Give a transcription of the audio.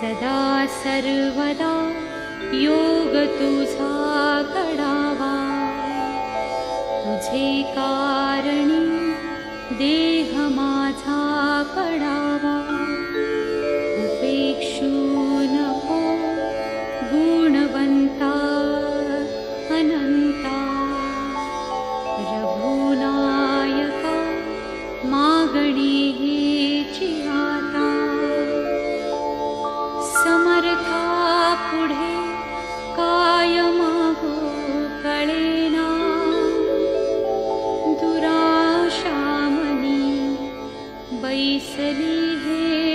सदा सर्वदा योग तु तुझे कारणी देह माझा कडावा वा उभेक्षूनो गुणवन्ता अनन्ता रघुनायः मागणी पैसली है